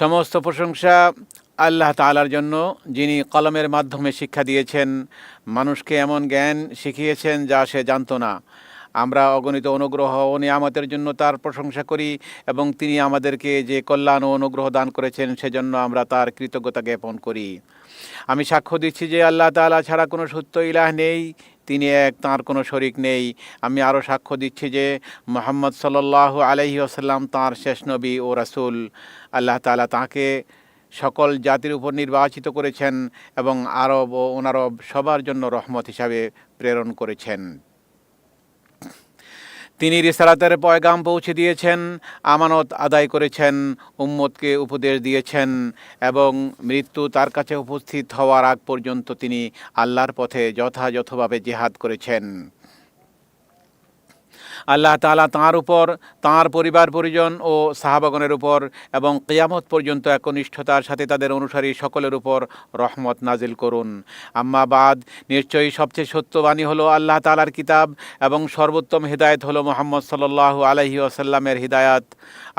সমস্ত প্রশংসা আল্লাহ তালার জন্য, যিনি কলমের মাধ্যমে শিক্ষা দিয়েছেন, মানুষকে এমন জ্ঞান শিখিয়েছেন যা সে জানতো না। আমরা অগণিত অনুগ্রহ ও নিয়ামতের জন্য তার প্রশংসা করি এবং তিনি আমাদেরকে যে কল্যাণ ও অনুগ্রহ দান করেছেন, সেজন্য আমরা তার কৃতজ্ঞতা জ্ঞাপন করি। আমি সাক্ষ্য দিচ্ছি যে আল্লাহ তাআলা ছাড়া কোনো সত্য ইলাহ নেই। তিনি এক, তাঁর কোনো শরিক নেই। আমি আরও সাক্ষ্য দিচ্ছি যে মোহাম্মদ সাল্লাহ আলহি আসাল্লাম তাঁর শেষ নবী ও রাসুল। আল্লাহ তালা তাঁকে সকল জাতির উপর নির্বাচিত করেছেন এবং আরব ও অনারব সবার জন্য রহমত হিসাবে প্রেরণ করেছেন। তিনি রিসালাতের পয়গাম পৌঁছে দিয়েছেন, আমানত আদায় করেছেন, উম্মতকে উপদেশ দিয়েছেন এবং মৃত্যু তার কাছে উপস্থিত হওয়ার আগ পর্যন্ত তিনি আল্লাহর পথে যথাযথভাবে জেহাদ করেছেন। আল্লাহ তালা তাঁর উপর, তাঁর পরিবার পরিজন ও সাহাবাগণের উপর এবং কেয়ামত পর্যন্ত একনিষ্ঠতার সাথে তাদের অনুসারী সকলের উপর রহমত নাজিল করুন। আম্মা বাদ, নিশ্চয়ই সবচেয়ে সত্যবাণী হলো আল্লাহ তালার কিতাব এবং সর্বোত্তম হিদায়ত হলো মোহাম্মদ সাল্লাহ আলহি আসাল্লামের হিদায়াত।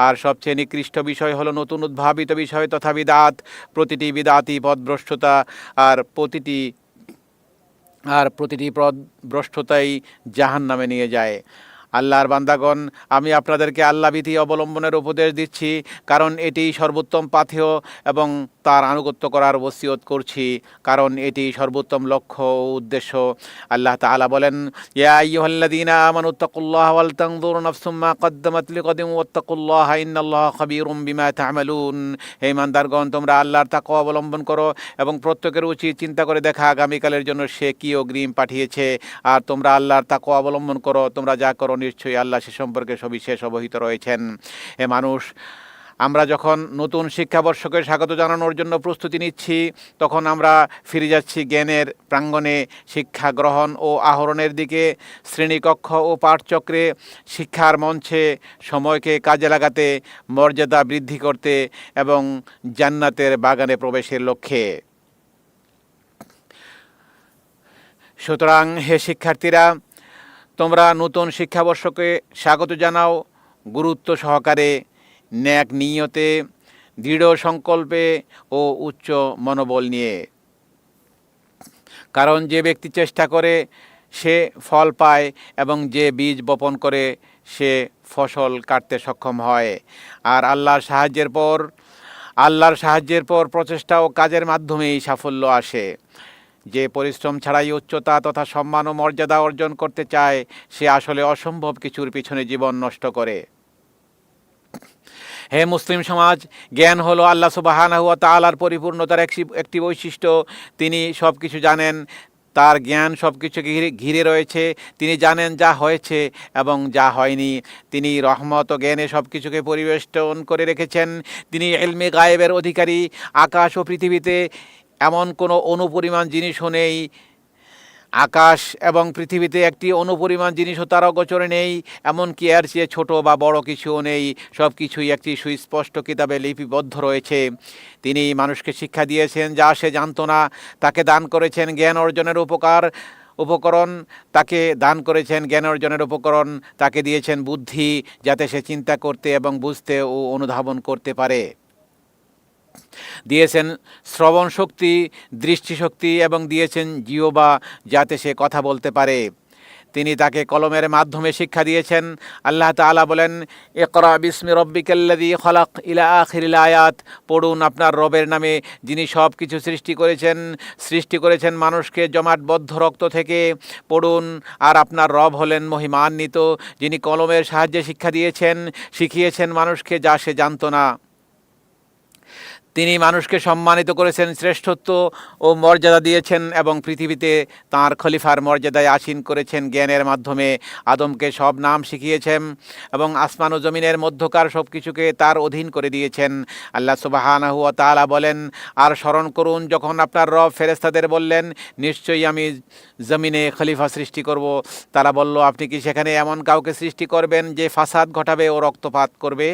আর সবচেয়ে নিকৃষ্ট বিষয় হলো নতুন উদ্ভাবিত বিষয় তথা বিদাত, প্রতিটি বিদাতি পদভ্রষ্টতা আর প্রতিটি আর প্রতিটি পদ ভ্রষ্টতাই জাহান নামে নিয়ে যায়। আল্লাহর বান্দাগণ আমি আপনাদেরকে আল্লাহ বিধি অবলম্বনের উপদেশ দিচ্ছি কারণ এটি সর্বোত্তম পাথেয় এবং তার আনুগত্য করার ওসিয়ত করছি। কারণ এটি সর্বোত্তম লক্ষ্য ও উদ্দেশ্য। আল্লাহ তাআলা বলেন হে ইমানদারগণ, তোমরা আল্লাহর তাকওয়া অবলম্বন করো এবং প্রত্যেকের উচিত চিন্তা করে দেখা আগামীকালের জন্য সে কি অগ্রিম পাঠিয়েছে। আর তোমরা আল্লাহর তাকওয়া অবলম্বন করো, তোমরা যা করো নিশ্চয়ই আল্লাহ সে সম্পর্কে সবিশেষ অবহিত রয়েছেন। এ মানুষ আমরা যখন নতুন শিক্ষাবর্ষকে স্বাগত জানানোর জন্য প্রস্তুতি নিচ্ছি, তখন আমরা ফিরে যাচ্ছি জ্ঞানের প্রাঙ্গণে, শিক্ষা গ্রহণ ও আহরণের দিকে, শ্রেণীকক্ষ ও পাঠচক্রে, শিক্ষার মঞ্চে, সময়কে কাজে লাগাতে, মর্যাদা বৃদ্ধি করতে এবং জান্নাতের বাগানে প্রবেশের লক্ষ্যে। সুতরাং হে শিক্ষার্থীরা, তোমরা নতুন শিক্ষাবর্ষকে স্বাগত জানাও, গুরুত্ব সহকারে ন্যাক নিয়তে, দৃঢ় সংকল্পে ও উচ্চ মনোবল নিয়ে। কারণ যে ব্যক্তি চেষ্টা করে, সে ফল পায় এবং যে বীজ বপন করে, সে ফসল কাটতে সক্ষম হয়। আর আল্লাহর সাহায্যের পর, আল্লাহর সাহায্যের পর প্রচেষ্টা ও কাজের মাধ্যমেই সাফল্য আসে। যে পরিশ্রম ছাড়াই উচ্চতা তথা সম্মান ও মর্যাদা অর্জন করতে চায়, সে আসলে অসম্ভব কিছুর পিছনে জীবন নষ্ট করে। হে মুসলিম সমাজ, জ্ঞান হলো আল্লাহ সুবাহানাহু ওয়া তাআলার পরিপূর্ণতার একটি বৈশিষ্ট্য। তিনি সব কিছু জানেন, তার জ্ঞান সব কিছু ঘিরে ঘিরে রয়েছে। তিনি জানেন যা হয়েছে এবং যা হয়নি। তিনি রহমত ও জ্ঞানে সব কিছুকে পরিবেষ্টন করে রেখেছেন। তিনি এলমে গায়েবের অধিকারী। আকাশ ও পৃথিবীতে এমন কোনো অনুপরিমাণ জিনিসও নেই আকাশ এবং পৃথিবীতে একটি অনুপরিমাণ জিনিসও তার অগোচরে নেই, এমনকি এর চেয়ে ছোট বা বড় কিছুও নেই। সব কিছুই একটি সুস্পষ্ট কিতাবে লিপিবদ্ধ রয়েছে। তিনি মানুষকে শিক্ষা দিয়েছেন, যা সে জানত না। তাকে দান করেছেন জ্ঞান অর্জনের উপকার, উপকরণ। তাকে দান করেছেন জ্ঞান অর্জনের উপকরণ। তাকে দিয়েছেন বুদ্ধি, যাতে সে চিন্তা করতে এবং বুঝতে ও অনুধাবন করতে পারে। দিয়েছেন শ্রবণ শক্তি দৃষ্টিশক্তি এবং দিয়েছেন জিওবা যাতে সে কথা বলতে পারে। তিনি তাকে কলমের মাধ্যমে শিক্ষা দিয়েছেন। আল্লাহ তাআলা বলেন, ইকরা বিসমি রব্বিকাল্লাযী খলাক ইলা আখিরিল আয়াত। পড়ুন আপনার রবের নামে, যিনি সব কিছু সৃষ্টি করেছেন। সৃষ্টি করেছেন মানুষকে জমাটবদ্ধ রক্ত থেকে। পড়ুন, আর আপনার রব হলেন মহিমান্বিত, যিনি কলমের সাহায্যে শিক্ষা দিয়েছেন, শিখিয়েছেন মানুষকে যা সে জানতো না। তিনি মানুষকে সম্মানিত করেছেন, শ্রেষ্ঠত্ব ও মর্যাদা দিয়েছেন এবং পৃথিবীতে তাঁর খলিফার মর্যাদায় আসীন করেছেন, জ্ঞানের মাধ্যমে আদমকে সব নাম শিখিয়েছেন এবং আসমান ও জমিনের মধ্যকার সব কিছুকে তার অধীন করে দিয়েছেন। আল্লাহ সুবাহানাহু তাআলা বলেন, আর স্মরণ করুন, যখন আপনার রব ফেরেস্তাদের বললেন, নিশ্চয়ই আমি জমিনে খলিফা সৃষ্টি করব তারা বলল, আপনি কি সেখানে এমন কাউকে সৃষ্টি করবেন যে ফাসাদ ঘটাবে ও রক্তপাত করবে?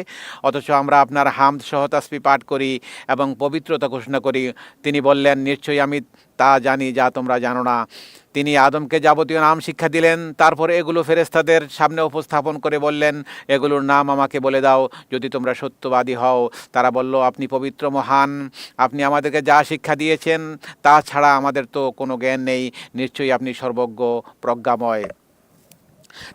অথচ আমরা আপনার হামদ সহ তাসবি পাঠ করি এবং পবিত্রতা ঘোষণা করি। তিনি বললেন, নিশ্চয়ই আমি তা জানি যা তোমরা জানো না। তিনি আদমকে যাবতীয় নাম শিক্ষা দিলেন, তারপর এগুলো ফেরেস্তাদের সামনে উপস্থাপন করে বললেন, এগুলোর নাম আমাকে বলে দাও, যদি তোমরা সত্যবাদী হও। তারা বলল, আপনি পবিত্র, মহান, আপনি আমাদেরকে যা শিক্ষা দিয়েছেন, তা ছাড়া আমাদের তো কোনো জ্ঞান নেই। নিশ্চয়ই আপনি সর্বজ্ঞ, প্রজ্ঞাময়।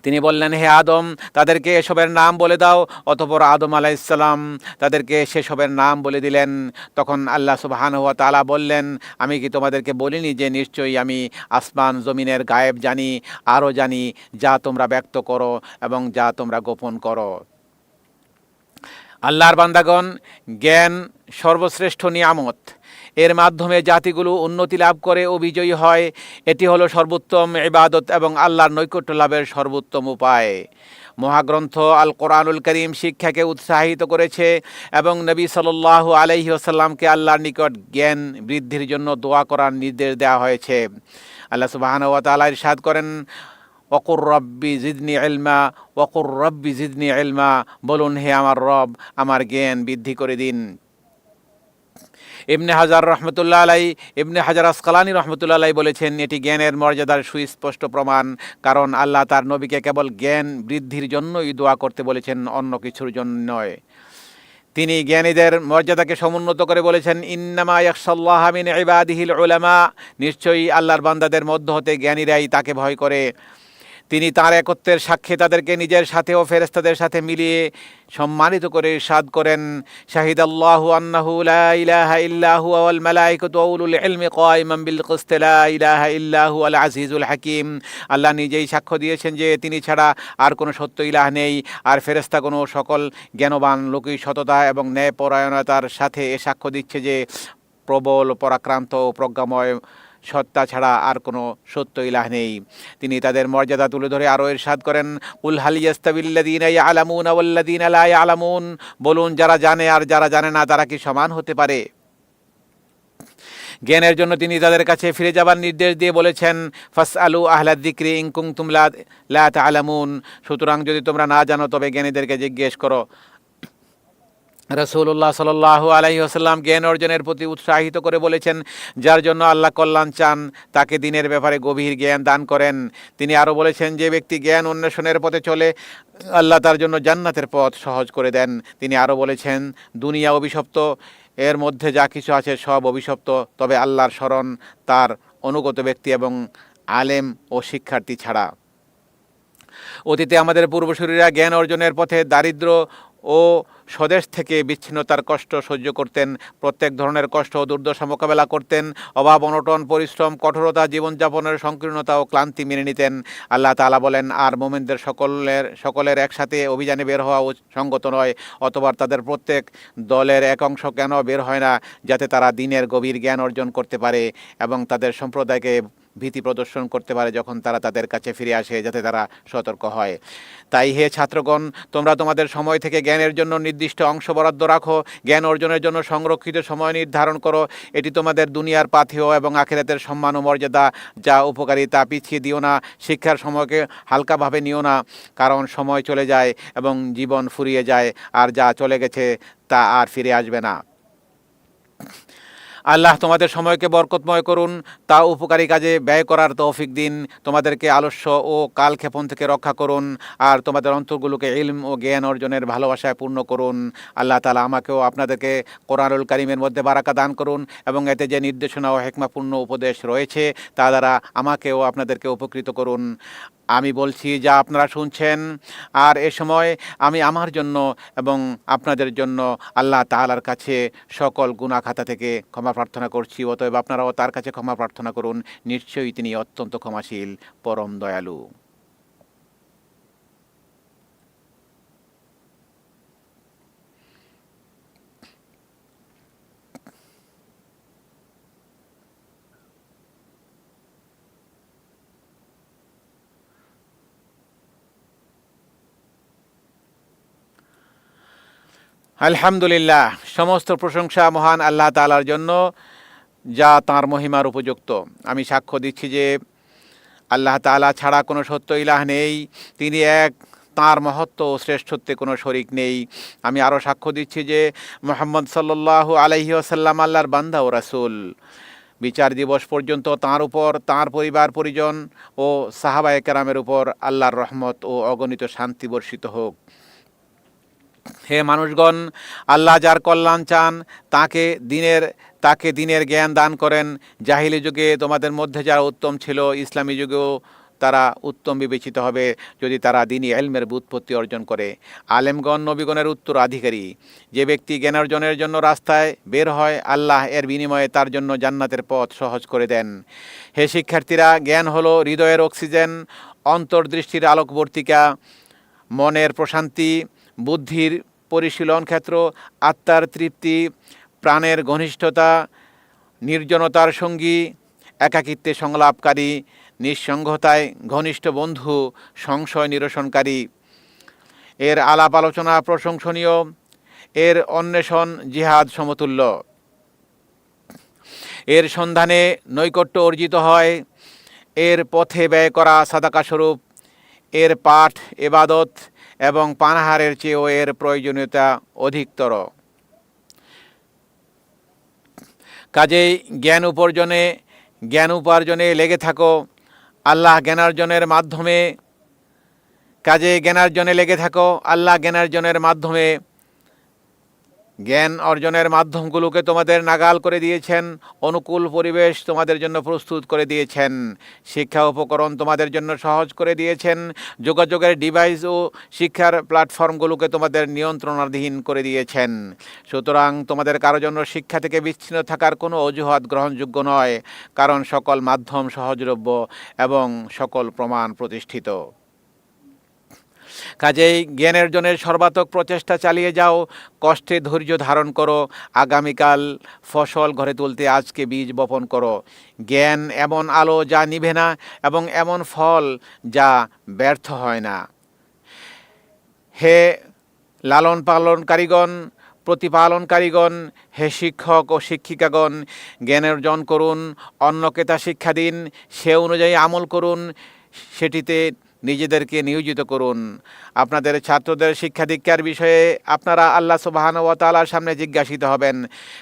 তিনি বললেন, হে আদম, তাদেরকে এসবের নাম বলে দাও। অতপর আদম আলাইসাল্লাম তাদেরকে সেসবের নাম বলে দিলেন। তখন আল্লাহ সুবাহান হুয়া তালা বললেন, আমি কি তোমাদেরকে বলিনি যে নিশ্চয়ই আমি আসমান জমিনের গায়েব জানি, আরও জানি যা তোমরা ব্যক্ত করো এবং যা তোমরা গোপন করো? আল্লাহর বান্দাগণ, জ্ঞান সর্বশ্রেষ্ঠ নিয়ামত। এর মাধ্যমে জাতিগুলো উন্নতি লাভ করে ও বিজয়ী হয়। এটি হলো সর্বোত্তম ইবাদত এবং আল্লাহর নৈকট্য লাভের সর্বোত্তম উপায়। মহাগ্রন্থ আল কোরআনুল করিম শিক্ষাকে উৎসাহিত করেছে এবং নবী সাল্লাল্লাহু আলাইহি আসাল্লামকে আল্লাহর নিকট জ্ঞান বৃদ্ধির জন্য দোয়া করার নির্দেশ দেওয়া হয়েছে। আল্লাহ সুবাহান ওয়া তাআলা ইরশাদ করেন অকুর রব্বি জিদনি এলমা অকুর রব্বি জিদনি এলমা বলুন, হে আমার রব, আমার জ্ঞান বৃদ্ধি করে দিন। ইবনে হাজার রহমতুল্লাহ আলাই ইবনে হাজার আসকালানি রহমতুল্লাহ আলাই বলেছেন, এটি জ্ঞানের মর্যাদার সুস্পষ্ট প্রমাণ, কারণ আল্লাহ তার নবীকে কেবল জ্ঞান বৃদ্ধির জন্যই দোয়া করতে বলেছেন, অন্য কিছুর জন্য নয় তিনি জ্ঞানীদের মর্যাদাকে সমুন্নত করে বলেছেন, ইন্নামা ইয়াকসাল্লাহ মিন ইবাদিহিল উলামা। নিশ্চয়ই আল্লাহর বান্দাদের মধ্য হতে জ্ঞানীরাই তাকে ভয় করে। তিনি তার একত্বের সাক্ষী তাদেরকে নিজের সাথে ও ফেরেস্তাদের সাথে মিলিয়ে সম্মানিত করে সাদ করেন। শাহিদ আল্লাহু আন্নাহু লা ইলাহা ইল্লাহু ওয়াল মালাইকাতু ওয়া উলুল ইলমি কায়িমান বিল কিসত, লা ইলাহা ইল্লাহু আল আজিজুল হাকিম। আল্লাহ নিজেই সাক্ষ্য দিয়েছেন যে তিনি ছাড়া আর কোনো সত্য ইলাহ নেই। আর ফেরেস্তা কোনো সকল জ্ঞানবান, লোকই সততা এবং ন্যায়পরায়ণতার সাথে এ সাক্ষ্য দিচ্ছে যে প্রবল, পরাক্রান্ত প্রজ্ঞাময় সত্তা ছাড়া আর কোনো সত্য ইলাহ নেই। তিনি তাদের মর্যাদা তুলে ধরে আরও এরশাদ করেন উল হালিয়াস্তাবিল্লাদিন আলামুন আওয়াল্লাদিন আলাই আলামুন বলুন, যারা জানে আর যারা জানে না, তারা কি সমান হতে পারে? জ্ঞানের জন্য তিনি তাদের কাছে ফিরে যাবার নির্দেশ দিয়ে বলেছেন ফাস আলু আহলাদ দিক্রি ইংকুং তুমলা লা আলামুন সুতরাং যদি তোমরা না জানো, তবে জ্ঞানীদেরকে জিজ্ঞেস করো। রসুল্লাহ সাল্লাহ আলাহি আসাল্লাম জ্ঞান অর্জনের প্রতি উৎসাহিত করে বলেছেন, যার জন্য আল্লাহ কল্যাণ চান, তাকে দিনের ব্যাপারে গভীর জ্ঞান দান করেন। তিনি আরও বলেছেন, যে ব্যক্তি জ্ঞান অন্বেষণের পথে চলে, আল্লাহ তার জন্য জান্নাতের পথ সহজ করে দেন। তিনি আরও বলেছেন, দুনিয়া অভিশপ্ত, এর মধ্যে যা কিছু আছে সব অভিশপ্ত, তবে আল্লাহর স্মরণ তার অনুগত ব্যক্তি এবং আলেম ও শিক্ষার্থী ছাড়া। অতীতে আমাদের পূর্বসূরীরা জ্ঞান অর্জনের পথে দারিদ্র ও স্বদেশ থেকে বিচ্ছিন্নতার কষ্ট সহ্য করতেন, প্রত্যেক ধরনের কষ্ট ও দুর্দশা মোকাবেলা করতেন, অভাব, অনটন, পরিশ্রম, কঠোরতা, জীবনযাপনের সংকীর্ণতা ও ক্লান্তি মেনে নিতেন। আল্লাহ তালা বলেন, আর মোমেনদের সকলের সকলের একসাথে অভিযানে বের হওয়া সঙ্গত নয় অথবা তাদের প্রত্যেক দলের এক অংশ কেন বের হয় না, যাতে তারা দিনের গভীর জ্ঞান অর্জন করতে পারে এবং তাদের সম্প্রদায়কে ভীতি প্রদর্শন করতে পারে যখন তারা তাদের কাছে ফিরে আসে যাতে তারা সতর্ক হয়। তাই হে ছাত্রগণ, তোমরা তোমাদের সময় থেকে জ্ঞানের জন্য নির্দিষ্ট অংশ বরাদ্দ রাখো, জ্ঞান অর্জনের জন্য সংরক্ষিত সময় নির্ধারণ করো, এটি তোমাদের দুনিয়ার পাথেয় এবং আখেরাতের সম্মান ও মর্যাদা, যা উপকারী তা পিছিয়ে দিও না, শিক্ষার সময়কে হালকাভাবে নিও না, কারণ সময় চলে যায় এবং জীবন ফুরিয়ে যায়, আর যা চলে গেছে তা আর ফিরে আসবে না। আল্লাহ তোমাদের সময়কে বরকতময় করুন, তা উপকারী কাজে ব্যয় করার তৌফিক দিন, তোমাদেরকে আলস্য ও কালক্ষেপণ থেকে রক্ষা করুন, আর তোমাদের অন্তরগুলোকে ইলম ও জ্ঞান অর্জনের ভালোবাসায় পূর্ণ করুন। আল্লাহ তালা আমাকেও আপনাদেরকে কোরআনুল করিমের মধ্যে বারাকা দান করুন এবং এতে যে নির্দেশনা ও হেকমাপূর্ণ উপদেশ রয়েছে, তা দ্বারা আমাকেও আপনাদেরকে উপকৃত করুন। আমি বলছি যা আপনারা শুনছেন, আর এ সময় আমি আমার জন্য এবং আপনাদের জন্য আল্লাহ তালার কাছে সকল গুণা খাতা থেকে ক্ষমা প্রার্থনা করছি। অতএব আপনারাও তার কাছে ক্ষমা প্রার্থনা করুন। নিশ্চয়ই তিনি অত্যন্ত ক্ষমাশীল, পরম দয়ালু। আলহামদুলিল্লাহ। সমস্ত প্রশংসা মহান আল্লাহ তালার জন্য, যা তাঁর মহিমার উপযুক্ত। আমি সাক্ষ্য দিচ্ছি যে, আল্লাহ তালা ছাড়া কোনো সত্য ইলাহ নেই, তিনি এক, তার মহত্ব ও শ্রেষ্ঠত্বে কোনো শরিক নেই। আমি আরও সাক্ষ্য দিচ্ছি যে, মোহাম্মদ সাল্লাহ আলহি আসাল্লাম আল্লাহর বান্দা ও রাসুল। বিচার দিবস পর্যন্ত তার উপর, তার পরিবার, পরিজন ও সাহাবায়ে কেরামের উপর আল্লাহর রহমত ও অগণিত শান্তি বর্ষিত হোক। হে মানুষগণ, আল্লাহ যার কল্যাণ চান, তাকে দিনের তাকে দিনের জ্ঞান দান করেন। জাহিলি যুগে তোমাদের মধ্যে যারা উত্তম ছিল, ইসলামী যুগেও তারা উত্তম বিবেচিত হবে যদি তারা দিনই এলমের বুৎপত্তি অর্জন করে। আলেমগণ, নবীগণের উত্তরাধিকারী। যে ব্যক্তি জ্ঞান অর্জনের জন্য রাস্তায় বের হয়, আল্লাহ এর বিনিময়ে তার জন্য জান্নাতের পথ সহজ করে দেন। হে শিক্ষার্থীরা, জ্ঞান হলো হৃদয়ের অক্সিজেন, অন্তর্দৃষ্টির আলোকবর্তিকা, মনের প্রশান্তি বুদ্ধির পরিশীলন ক্ষেত্র, আত্মার তৃপ্তি, প্রাণের ঘনিষ্ঠতা, নির্জনতার সঙ্গী, একাকিত্বে সংলাপকারী, নিঃসঙ্গতায় ঘনিষ্ঠ বন্ধু, সংশয় নিরসনকারী। এর আলাপ আলোচনা প্রশংসনীয়। এর অন্বেষণ জিহাদ সমতুল্য। এর সন্ধানে নৈকট্য অর্জিত হয়। এর পথে ব্যয় করা সাদাকাস্বরূপ। এর পাঠ, এবাদত এবং পানাহারের চেয়েও এর প্রয়োজনীয়তা অধিকতর। কাজেই জ্ঞান উপার্জনে জ্ঞান উপার্জনে লেগে থাকো, আল্লাহ জ্ঞানার্জনের মাধ্যমে। কাজে জ্ঞানার্জনে লেগে থাকো, আল্লাহ জ্ঞানার্জনের মাধ্যমে। জ্ঞান অর্জনের মাধ্যমগুলোকে তোমাদের নাগাল করে দিয়েছেন, অনুকূল পরিবেশ তোমাদের জন্য প্রস্তুত করে দিয়েছেন, শিক্ষা উপকরণ তোমাদের জন্য সহজ করে দিয়েছেন, যোগাযোগের ডিভাইস ও শিক্ষার প্ল্যাটফর্মগুলোকে তোমাদের নিয়ন্ত্রণাধীন করে দিয়েছেন। সুতরাং তোমাদের কারও জন্য শিক্ষা থেকে বিচ্ছিন্ন থাকার কোনো অজুহাত গ্রহণযোগ্য নয়, কারণ সকল মাধ্যম সহজলভ্য এবং সকল প্রমাণ প্রতিষ্ঠিত। কাজেই জ্ঞানের জনের সর্বাত্মক প্রচেষ্টা চালিয়ে যাও, কষ্টে ধৈর্য ধারণ করো, আগামীকাল ফসল ঘরে তুলতে আজকে বীজ বপন করো। জ্ঞান এমন আলো যা নিভে না এবং এমন ফল যা ব্যর্থ হয় না। হে লালন পালনকারীগণ, প্রতিপালনকারীগণ, হে শিক্ষক ও শিক্ষিকাগণ, জ্ঞান অর্জন করুন অন্যকে তা শিক্ষা দিন, সে অনুযায়ী আমল করুন, সেটিতে নিজেদেরকে নিয়োজিত করুন। আপনাদের ছাত্রদের শিক্ষা দীক্ষার বিষয়ে আপনারা আল্লাহ সুবাহান ও তালার সামনে জিজ্ঞাসিত হবেন।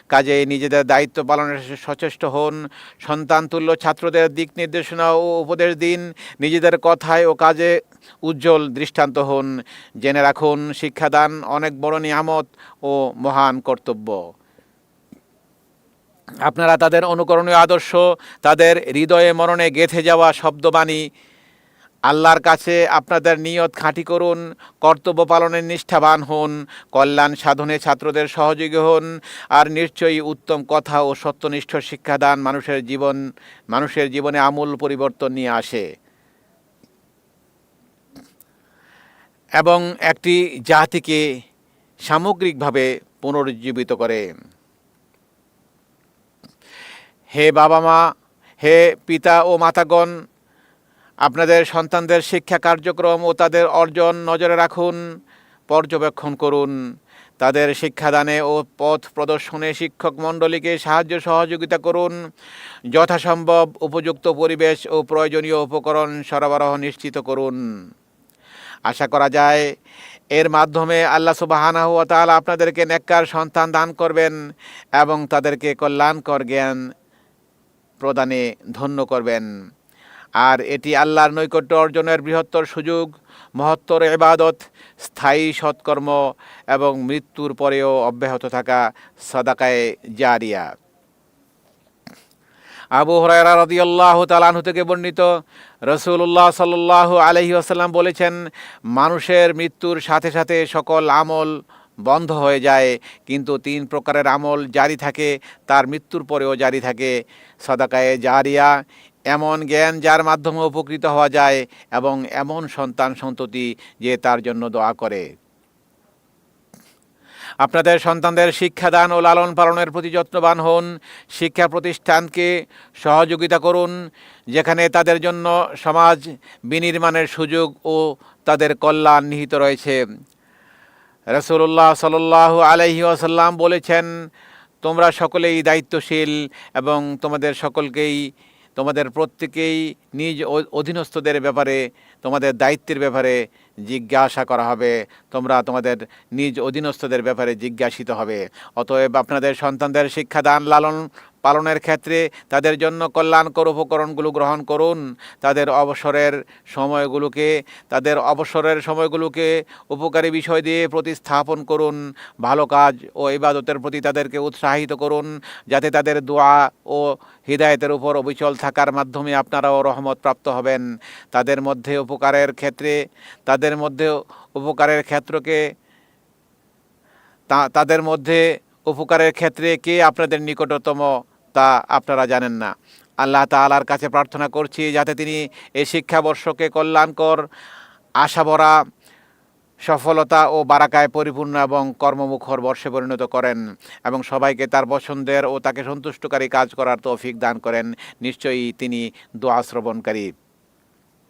কাজে নিজেদের দায়িত্ব পালনের সচেষ্ট হন। সন্তান তুল্য ছাত্রদের দিক নির্দেশনা ও উপদেশ দিন। নিজেদের কথায় ও কাজে উজ্জ্বল দৃষ্টান্ত হন। জেনে রাখুন, শিক্ষাদান অনেক বড় নিয়ামত ও মহান কর্তব্য। আপনারা তাদের অনুকরণীয় আদর্শ, তাদের হৃদয়ে মরণে গেঁথে যাওয়া শব্দবাণী আল্লাহর কাছে আপনাদের নিয়ত খাঁটি করুন, কর্তব্য পালনের নিষ্ঠাবান হন, কল্যাণ সাধনে ছাত্রদের সহযোগী হন, আর নিশ্চয়ই উত্তম কথা ও সত্যনিষ্ঠ শিক্ষাদান মানুষের জীবন, মানুষের জীবনে আমূল পরিবর্তন নিয়ে আসে। এবং একটি জাতিকে সামগ্রিকভাবে পুনরুজ্জীবিত করে। হে বাবা মা, হে পিতা ও মাতাগণ আপনাদের সন্তানদের শিক্ষা কার্যক্রম ও তাদের অর্জন নজরে রাখুন, পর্যবেক্ষণ করুন। তাদের শিক্ষাদানে ও পথ প্রদর্শনে শিক্ষক মণ্ডলীকে সাহায্য সহযোগিতা করুন। যথাসম্ভব উপযুক্ত পরিবেশ ও প্রয়োজনীয় উপকরণ সরবরাহ নিশ্চিত করুন। আশা করা যায়, এর মাধ্যমে আল্লাহ সুবাহানা হুয়া আপনাদেরকে নেককার সন্তান দান করবেন এবং তাদেরকে কল্যাণকর জ্ঞান প্রদানে ধন্য করবেন। আর এটি আল্লাহর নৈকট্য অর্জনের বৃহত্তর সুযোগ, মহত্তর এবাদত স্থায়ী সৎকর্ম এবং মৃত্যুর পরেও অব্যাহত থাকা সদাকায়ে জারিয়া। আবু হরাইরা রদিয়াল্লাহ তালাহু থেকে বর্ণিত রসুল্লাহ সাল্লাহ আলহি আসাল্লাম বলেছেন, মানুষের মৃত্যুর সাথে সাথে সকল আমল বন্ধ হয়ে যায়, কিন্তু তিন প্রকারের আমল জারি থাকে, তার মৃত্যুর পরেও জারি থাকে, সদাকায়ে জারিয়া এমন জ্ঞান যার মাধ্যমে উপকৃত হওয়া যায় এবং এমন সন্তান সন্ততি যে তার জন্য দোয়া করে। আপনাদের সন্তানদের শিক্ষাদান ও লালন পালনের প্রতি যত্নবান হন, শিক্ষা প্রতিষ্ঠানকে সহযোগিতা করুন, যেখানে তাদের জন্য সমাজ বিনির্মাণের সুযোগ ও তাদের কল্যাণ নিহিত রয়েছে। রসুল্লাহ সাল্লাহ আলহি আসাল্লাম বলেছেন, তোমরা সকলেই দায়িত্বশীল এবং তোমাদের সকলকেই তোমাদের প্রত্যেকেই নিজ অধীনস্থদের ব্যাপারে, তোমাদের দায়িত্বের ব্যাপারে জিজ্ঞাসা করা হবে। তোমরা তোমাদের নিজ অধীনস্থদের ব্যাপারে জিজ্ঞাসিত হবে। অতএব আপনাদের সন্তানদের শিক্ষাদান লালন পালনের ক্ষেত্রে তাদের জন্য কল্যাণকর উপকরণগুলো গ্রহণ করুন। তাদের অবসরের সময়গুলোকে, তাদের অবসরের সময়গুলোকে উপকারী বিষয় দিয়ে প্রতিস্থাপন করুন। ভালো কাজ ও ইবাদতের প্রতি তাদেরকে উৎসাহিত করুন, যাতে তাদের দোয়া ও হৃদায়তের উপর অবিচল থাকার মাধ্যমে আপনারাও রহমত প্রাপ্ত হবেন। তাদের মধ্যে উপকারের ক্ষেত্রে, তাদের মধ্যে উপকারের ক্ষেত্রকে তাদের মধ্যে উপকারের ক্ষেত্রে কে আপনাদের নিকটতম? তা আপনারা জানেন না। আল্লাহ তালার কাছে প্রার্থনা করছি যাতে তিনি এই শিক্ষাবর্ষকে কল্যাণকর, আশাভরা, সফলতা ও বারাকায় পরিপূর্ণ এবং কর্মমুখর বর্ষে পরিণত করেন এবং সবাইকে তার পছন্দের ও তাকে সন্তুষ্টকারী কাজ করার তৌফিক দান করেন। নিশ্চয়ই তিনি দোয়া শ্রবণকারী।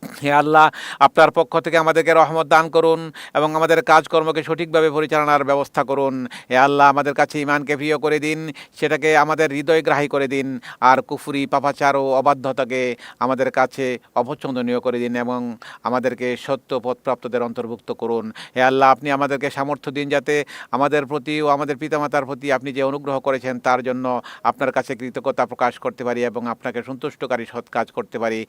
হে আল্লাহ, আপনার পক্ষ থেকে আমাদেরকে রহমত দান করুন এবং আমাদের কাজকর্মকে সঠিকভাবে পরিচালনার ব্যবস্থা করুন। হে আল্লাহ, আমাদের কাছে ইমানকে প্রিয় করে দিন, সেটাকে আমাদের হৃদয়গ্রাহী করে দিন, আর কুফুরি, পাপাচার ও অবাধ্যতাকে আমাদের কাছে অপছন্দনীয় করে দিন এবং আমাদেরকে সত্য পথপ্রাপ্তদের অন্তর্ভুক্ত করুন। হে আল্লাহ, আপনি আমাদেরকে সামর্থ্য দিন যাতে আমাদের প্রতি ও আমাদের পিতামাতার প্রতি আপনি যে অনুগ্রহ করেছেন, তার জন্য আপনার কাছে কৃতজ্ঞতা প্রকাশ করতে পারি এবং আপনাকে সন্তুষ্টকারী সৎ কাজ করতে পারি।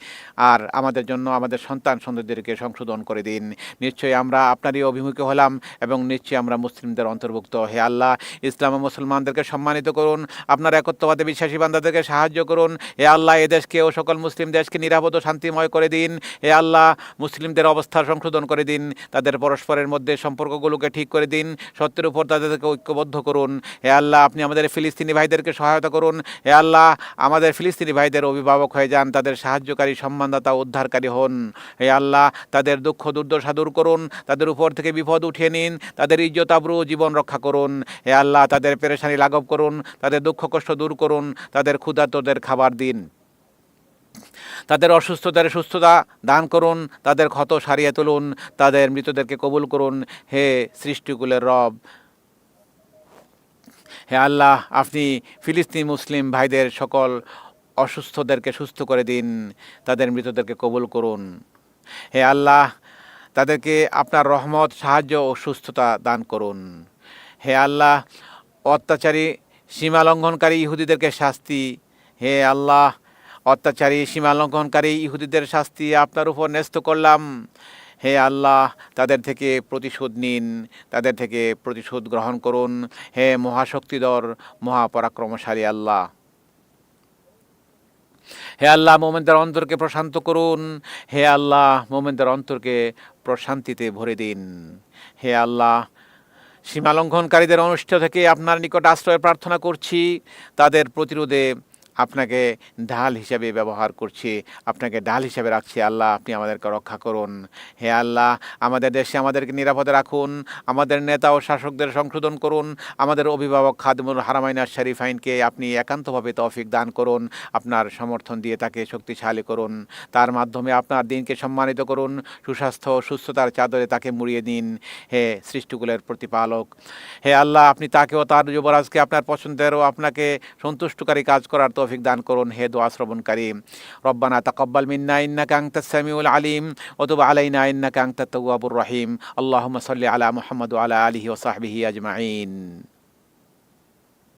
আর আমাদের জন্য আমাদের সন্তান সন্ততিদেরকে সংশোধন করে দিন। নিশ্চয়ই আমরা আপনারই অভিমুখী হলাম এবং নিশ্চয়ই আমরা মুসলিমদের অন্তর্ভুক্ত। হে আল্লাহ, ইসলাম ও মুসলমানদেরকে সম্মানিত করুন, আপনার একত্ববাদে বিশ্বাসী বান্দাদেরকে সাহায্য করুন। হে আল্লাহ, এ দেশকে ও সকল মুসলিম দেশকে নিরাপদ ও শান্তিময় করে দিন। হে আল্লাহ, মুসলিমদের অবস্থা সংশোধন করে দিন, তাদের পরস্পরের মধ্যে সম্পর্কগুলোকে ঠিক করে দিন, সত্যের উপর তাদেরকে ঐক্যবদ্ধ করুন। হে আল্লাহ, আপনি আমাদের ফিলিস্তিনি ভাইদেরকে সহায়তা করুন। হে আল্লাহ, আমাদের ফিলিস্তিনি ভাইদের অভিভাবক হয়ে যান, তাদের সাহায্যকারী, সম্মানদাতা, উদ্ধারকারী হন। হে আল্লাহ, তাদের দুঃখ দুর্দশা দূর করুন, তাদের উপর থেকে বিপদ উঠিয়ে নিন, তাদের ইজ্জত আবরু জীবন রক্ষা করুন। হে আল্লাহ, তাদের পেরেশানি লাঘব করুন, তাদের দুঃখ কষ্ট দূর করুন, তাদের ক্ষুধার্তদের খাবার দিন। তাদের অসুস্থতার সুস্থতা দান করুন, তাদের ক্ষত সারিয়ে তুলুন, তাদের মৃতদেরকে কবুল করুন। হে সৃষ্টিকুলের রব, হে আল্লাহ, আপনি ফিলিস্তিন মুসলিম ভাইদের সকল অসুস্থদেরকে সুস্থ করে দিন, তাদের মৃতদেরকে কবুল করুন। হে আল্লাহ, তাদেরকে আপনার রহমত, সাহায্য ও সুস্থতা দান করুন। হে আল্লাহ, অত্যাচারী সীমা লঙ্ঘনকারী ইহুদিদেরকে শাস্তি। হে আল্লাহ, অত্যাচারী সীমা লঙ্ঘনকারী ইহুদিদের শাস্তি আপনার উপর ন্যস্ত করলাম। হে আল্লাহ, তাদের থেকে প্রতিশোধ নিন, তাদের থেকে প্রতিশোধ গ্রহণ করুন। হে মহাশক্তিধর, মহাপরাক্রমশালী আল্লাহ। হে আল্লাহ, মোমেনদের অন্তরকে প্রশান্ত করুন। হে আল্লাহ, মোমেনদের অন্তরকে প্রশান্তিতে ভরে দিন। হে আল্লাহ, সীমালঙ্ঘনকারীদের অনুষ্ঠিত থেকে আপনার নিকট আশ্রয় প্রার্থনা করছি। তাদের প্রতিরোধে আপনাকে ঢাল হিসাবে ব্যবহার করছি, আপনাকে ঢাল হিসাবে রাখছি। আল্লাহ, আপনি আমাদেরকে রক্ষা করুন। হে আল্লাহ, আমাদের দেশে আমাদেরকে নিরাপদে রাখুন, আমাদের নেতা ও শাসকদের সংশোধন করুন, আমাদের অভিভাবক খাদমুল হারামাইনার শরীফাইনকে আপনি একান্তভাবে তৌফিক দান করুন, আপনার সমর্থন দিয়ে তাকে শক্তিশালী করুন। তার মাধ্যমে আপনার দিনকে সম্মানিত করুন, সুস্বাস্থ্য সুস্থতার চাদরে তাকে মুড়িয়ে দিন, হে সৃষ্টিকুলের প্রতিপালক। হে আল্লাহ, আপনি তাকে ও তার যুবরাজকে আপনার পছন্দের ও আপনাকে সন্তুষ্টকারী কাজ করার তৌফিক দান করুন। হে দোয়া শ্রবণকারী রব্বানা তাকব্বাল মিন্না, ইন্নাকা আনতাস সামিউল আলিম। ওয়া তুব আলাইনা, ইন্নাকা আনতাত তাওয়াবুর রহিম। আল্লাহুম্মা সাল্লি আলা মুহাম্মদ ওয়া আলা আলিহি ওয়া সাহবিহি আজমাইন।